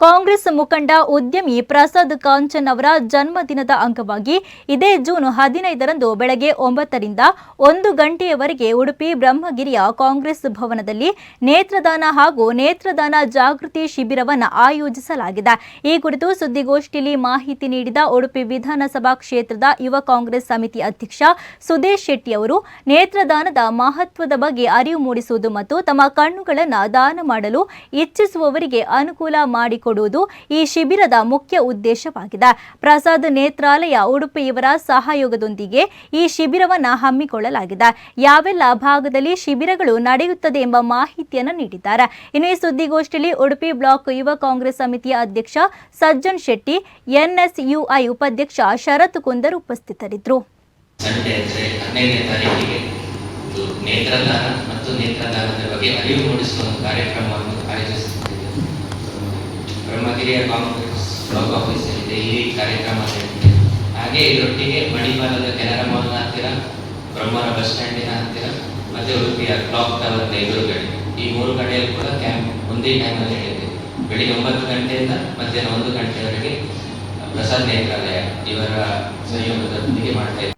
ಕಾಂಗ್ರೆಸ್ ಮುಖಂಡ ಉದ್ಯಮಿ ಪ್ರಸಾದ್ ಕಾಂಚನ್ ಅವರ ಜನ್ಮದಿನದ ಅಂಗವಾಗಿ ಇದೇ ಜೂನ್ ಹದಿನೈದರಂದು ಬೆಳಗ್ಗೆ ಒಂಬತ್ತರಿಂದ ಒಂದು ಗಂಟೆಯವರೆಗೆ ಉಡುಪಿ ಬ್ರಹ್ಮಗಿರಿಯ ಕಾಂಗ್ರೆಸ್ ಭವನದಲ್ಲಿ ನೇತ್ರದಾನ ಹಾಗೂ ನೇತ್ರದಾನ ಜಾಗೃತಿ ಶಿಬಿರವನ್ನು ಆಯೋಜಿಸಲಾಗಿದೆ. ಈ ಕುರಿತು ಸುದ್ದಿಗೋಷ್ಠಿಯಲ್ಲಿ ಮಾಹಿತಿ ನೀಡಿದ ಉಡುಪಿ ವಿಧಾನಸಭಾ ಕ್ಷೇತ್ರದ ಯುವ ಕಾಂಗ್ರೆಸ್ ಸಮಿತಿ ಅಧ್ಯಕ್ಷ ಸುದೇಶ್ ಶೆಟ್ಟಿ ಅವರು, ನೇತ್ರದಾನದ ಮಹತ್ವದ ಬಗ್ಗೆ ಅರಿವು ಮೂಡಿಸುವುದು ಮತ್ತು ತಮ್ಮ ಕಣ್ಣುಗಳನ್ನು ದಾನ ಮಾಡಲು ಇಚ್ಛಿಸುವವರಿಗೆ ಅನುಕೂಲ ಮಾಡಿಕೊಡುವುದು ಈ ಶಿಬಿರದ ಮುಖ್ಯ ಉದ್ದೇಶವಾಗಿದೆ. ಪ್ರಸಾದ್ ನೇತ್ರಾಲಯ ಉಡುಪಿ ಇವರ ಸಹಯೋಗದೊಂದಿಗೆ ಈ ಶಿಬಿರವನ್ನು ಹಮ್ಮಿಕೊಳ್ಳಲಾಗಿದೆ. ಯಾವೆಲ್ಲ ಭಾಗದಲ್ಲಿ ಶಿಬಿರಗಳು ನಡೆಯುತ್ತದೆ ಎಂಬ ಮಾಹಿತಿಯನ್ನು ನೀಡಿದ್ದಾರೆ. ಇನ್ನು ಈ ಸುದ್ದಿಗೋಷ್ಠಿಯಲ್ಲಿ ಉಡುಪಿ ಬ್ಲಾಕ್ ಯುವ ಕಾಂಗ್ರೆಸ್ ಸಮಿತಿಯ ಅಧ್ಯಕ್ಷ ಸಜ್ಜನ್ ಶೆಟ್ಟಿ, ಎನ್ಎಸ್ಯುಐ ಉಪಾಧ್ಯಕ್ಷ ಶರತ್ ಕುಂದರ್ ಉಪಸ್ಥಿತರಿದ್ದರು. ನೇತ್ರದಾನ ಮತ್ತು ನೇತ್ರದಾನದ ಬಗ್ಗೆ ಅರಿವು ಮೂಡಿಸುವ ಕಾರ್ಯಕ್ರಮವನ್ನು ಬ್ರಹ್ಮಗಿರಿಯ ಕಾಂಗ್ರೆಸ್ ಬ್ಲಾಕ್ ಆಫೀಸಲ್ಲಿದೆ ಈ ಕಾರ್ಯಕ್ರಮ ಹಾಗೆ ಇದರೊಟ್ಟಿಗೆ ಮಣಿಪಾಲದ ಕೆನರಾ ಮಾಲ್ನ ಹತ್ತಿರ, ಬ್ರಹ್ಮರ ಬಸ್ ಸ್ಟ್ಯಾಂಡಿನ ಹತ್ತಿರ, ಮತ್ತೆ ಉಡುಪಿಯ ಕ್ಲಾಕ್ ಟವರ್ನ ಎದುರುಗಡೆ. ಈ ಮೂರು ಕಡೆಯಲ್ಲಿ ಕೂಡ ಕ್ಯಾಂಪ್ ಒಂದೇ ಟೈಮಲ್ಲಿ ನಡೆಯುತ್ತೆ. ಬೆಳಿಗ್ಗೆ ಒಂಬತ್ತು ಗಂಟೆಯಿಂದ ಮಧ್ಯಾಹ್ನ ಒಂದು ಗಂಟೆವರೆಗೆ ಪ್ರಸಾದ್ ನೇತ್ರಾಲಯ ಇವರ ಸಹಯೋಗದೊಂದಿಗೆ ಮಾಡ್ತಾ ಇದ್ದಾರೆ.